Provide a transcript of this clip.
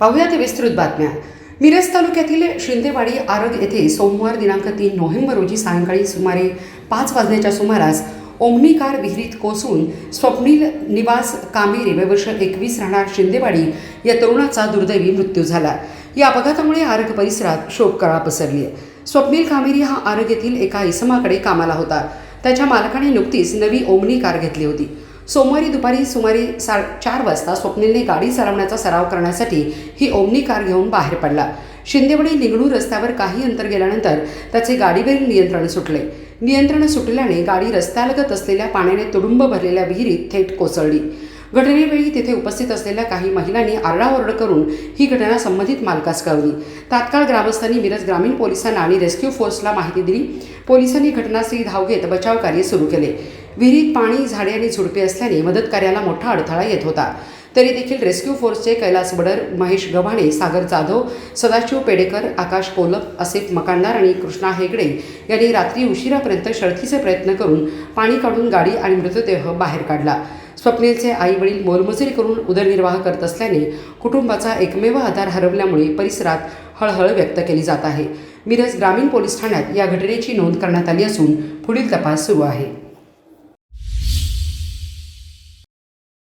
पाहूया ते विस्तृत बातम्या. मिरज तालुक्यातील शिंदेवाडी आरग येथे सोमवार दिनांक तीन नोव्हेंबर रोजी सायंकाळी सुमारे पाच वाजण्याच्या सुमारास ओमनी कार विहिरीत कोसळून स्वप्नील निवास कामेरे वय वर्ष एकवीस राहणार शिंदेवाडी या तरुणाचा दुर्दैवी मृत्यू झाला. या अपघातामुळे आरग परिसरात शोककळा पसरली. आहे स्वप्नील कामेरी हा आरग येथील एका इसमाकडे कामाला होता. त्याच्या मालकाने नुकतीच नवी ओमनी कार घेतली होती. सोमवारी दुपारी सुमारे सा चार वाजता स्वप्नीलने गाडी चालवण्याचा सराव करण्यासाठी ही ओमनी कार घेऊन बाहेर पडला. शिंदेवाडी निगडू रस्त्यावर काही अंतर गेल्यानंतर त्याचे गाडीवरील नियंत्रण सुटले. नियंत्रण सुटल्याने गाडी रस्त्यालगत असलेल्या पाण्याने तुडुंब भरलेल्या विहिरीत थेट कोसळली. घटनेवेळी तिथे उपस्थित असलेल्या काही महिलांनी आरडाओरड करून ही घटना संबंधित मालकास कळवली. तात्काळ ग्रामस्थांनी मिरज ग्रामीण पोलिसांना आणि रेस्क्यू फोर्सला माहिती दिली. पोलिसांनी घटनास्थळी धाव घेत बचाव कार्य सुरू केले. विहिरीत पाणी झाडे आणि झुडपे असल्याने मदत कार्याला मोठा अडथळा येत होता. तरी देखील रेस्क्यू फोर्सचे कैलास बडर महेश गव्हाणे सागर जाधव सदाशिव पेडेकर आकाश कोलप असिफ मकानदार आणि कृष्णा हेगडे यांनी रात्री उशिरापर्यंत शर्थीचे प्रयत्न करून पाणी काढून गाडी आणि मृतदेह बाहेर काढला. स्वप्नीलचे आई वडील मोलमजुरी करून उदरनिर्वाह करत असल्याने कुटुंबाचा एकमेव आधार हरवल्यामुळे परिसरात हळहळ व्यक्त केली जात आहे. मिरज ग्रामीण पोलीस ठाण्यात या घटनेची नोंद करण्यात आली असून पुढील तपास सुरू आहे.